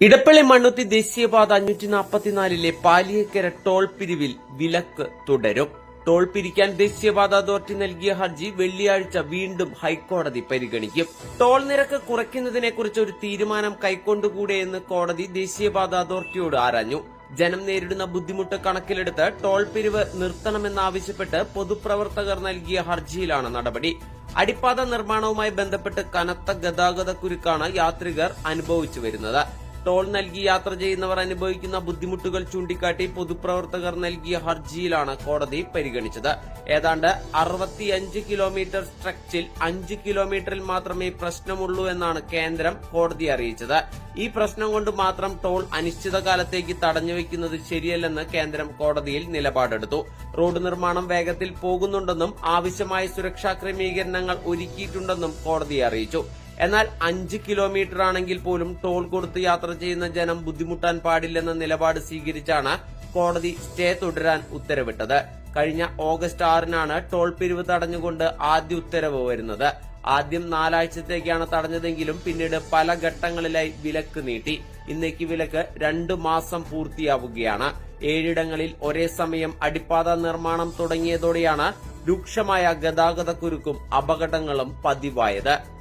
ഇടപ്പള്ളി മണ്ണുത്തി ദേശീയപാത അഞ്ഞൂറ്റി നാൽപ്പത്തിനാലിലെ പാലിയക്കര ടോൾ പിരിവിൽ വിലക്ക് തുടരും. ടോൾ പിരിക്കാൻ ദേശീയപാത അതോറിറ്റി നൽകിയ ഹർജി വെള്ളിയാഴ്ച വീണ്ടും ഹൈക്കോടതി പരിഗണിക്കും. ടോൾ നിരക്ക് കുറയ്ക്കുന്നതിനെക്കുറിച്ച് ഒരു തീരുമാനം കൈക്കൊണ്ടുകൂടെയെന്ന് കോടതി ദേശീയപാത അതോറിറ്റിയോട് ആരാഞ്ഞു. ജനം നേരിടുന്ന ബുദ്ധിമുട്ട് കണക്കിലെടുത്ത് ടോൾ പിരിവ് നിർത്തണമെന്നാവശ്യപ്പെട്ട് പൊതുപ്രവർത്തകർ നൽകിയ ഹർജിയിലാണ് നടപടി. അടിപ്പാത നിർമ്മാണവുമായി ബന്ധപ്പെട്ട് കനത്ത ഗതാഗത കുരുക്കാണ് യാത്രികർ അനുഭവിച്ചു വരുന്നത്. ടോൾ നൽകി യാത്ര ചെയ്യുന്നവർ അനുഭവിക്കുന്ന ബുദ്ധിമുട്ടുകൾ ചൂണ്ടിക്കാട്ടി പൊതുപ്രവർത്തകർ നൽകിയ ഹർജിയിലാണ് കോടതി പരിഗണിച്ചത്. ഏതാണ്ട് അറുപത്തിയഞ്ച് കിലോമീറ്റർ സ്ട്രെച്ചിൽ അഞ്ച് കിലോമീറ്ററിൽ മാത്രമേ പ്രശ്നമുള്ളൂ എന്നാണ് കേന്ദ്രം കോടതി അറിയിച്ചത്. ഈ പ്രശ്നം കൊണ്ട് മാത്രം ടോൾ അനിശ്ചിതകാലത്തേക്ക് തടഞ്ഞുവെക്കുന്നത് ശരിയല്ലെന്ന് കേന്ദ്രം കോടതിയിൽ നിലപാടെടുത്തു. റോഡ് നിർമ്മാണം വേഗത്തിൽ പോകുന്നുണ്ടെന്നും ആവശ്യമായ സുരക്ഷാ ക്രമീകരണങ്ങൾ ഒരുക്കിയിട്ടുണ്ടെന്നും കോടതി അറിയിച്ചു. എന്നാൽ അഞ്ച് കിലോമീറ്റർ ആണെങ്കിൽ പോലും ടോൾ കൊടുത്ത് യാത്ര ചെയ്യുന്ന ജനം ബുദ്ധിമുട്ടാൻ പാടില്ലെന്ന നിലപാട് സ്വീകരിച്ചാണ് കോടതി സ്റ്റേ തുടരാൻ ഉത്തരവിട്ടത്. കഴിഞ്ഞ ഓഗസ്റ്റ് ആറിനാണ് ടോൾ പിരിവ് തടഞ്ഞുകൊണ്ട് ആദ്യ ഉത്തരവ് വരുന്നത്. ആദ്യം നാലാഴ്ചത്തേക്കാണ് തടഞ്ഞതെങ്കിലും പിന്നീട് പല ഘട്ടങ്ങളിലായി വിലക്ക് നീട്ടി. ഇന്നേക്ക് വിലക്ക് രണ്ടു മാസം പൂർത്തിയാവുകയാണ്. ഏഴിടങ്ങളിൽ ഒരേ സമയം അടിപ്പാത നിർമ്മാണം തുടങ്ങിയതോടെയാണ് രൂക്ഷമായ ഗതാഗത കുരുക്കും അപകടങ്ങളും പതിവായത്.